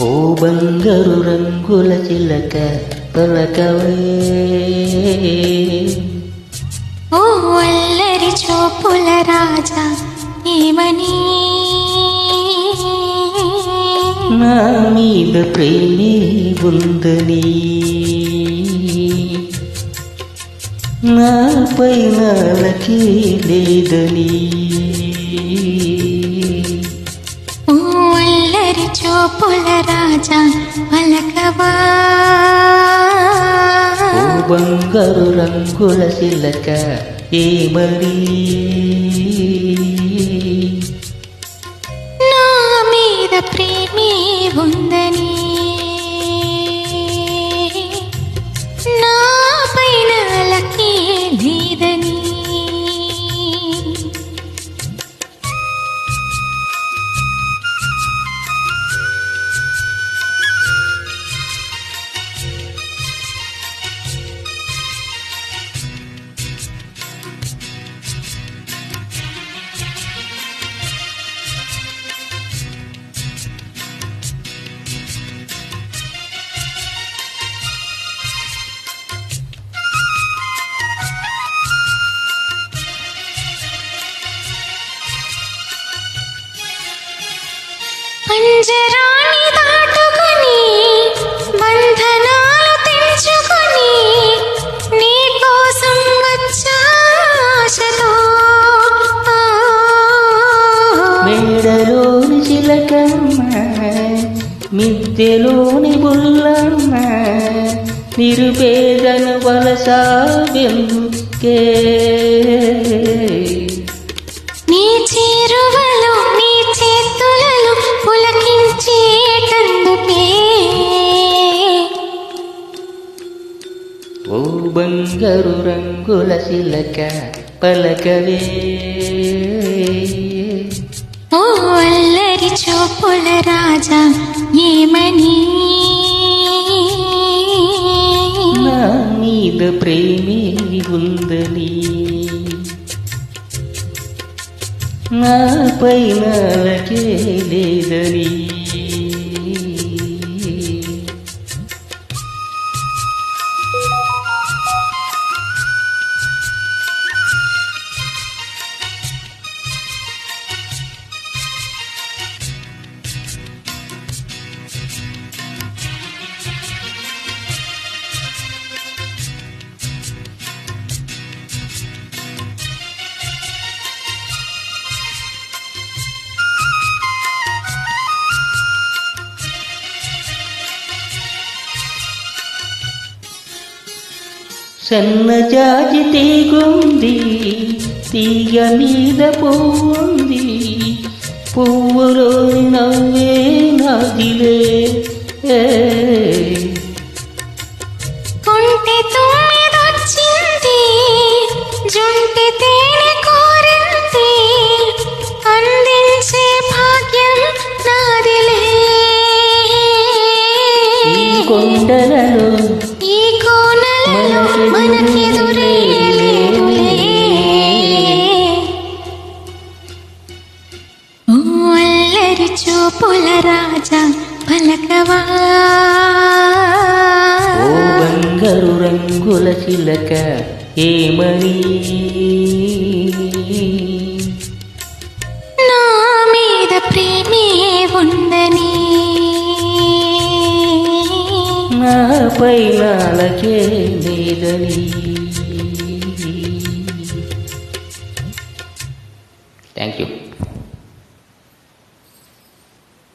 ఓ బంగారు రంగుల చిలక పలకవే ఓ అల్లరి చూపుల రాజా ఏమని? నా మీద ప్రేమే ఉందని. నా పైనలకి లేదని. ఓ అల్లరి చూపుల రాజా పలకవా? ఓ బంగారు రంగుల చిలక ఏమని నా మీద ప్రేమే ఉందని పంజరాన్ని దాటుకొని బంధనాలు తెంచుకొని నీ కోసం వచ్చా మేడలోని చిలకమ్మ మిద్దెలోని బుల్లమ్మ నిరుపేదను వలసా వెందుకే ఓ బంగారు రంగుల చిలక పలకవే. ఓ అల్లరి చూపుల రాజా ఏమని? నా మీద ప్రేమే ఉందని. నా పైనలకే లేదని. సన్నజాజి తీగుంది తీగ మీద పువ్వుంది. పువ్వులో నవ్వే నాదిలే. కొంటె తొమ్మిదొచ్చింది జుంటి తేనె కోరింది. అందించే భాగ్యం నాదిలే. ఈ కొండలలో చూపుల రాజా పలకవా? ఓ బంగారు రంగుల చిలక ఏమని నా మీద ప్రేమే ఉందని నా పైనలకే లేదని. Thank you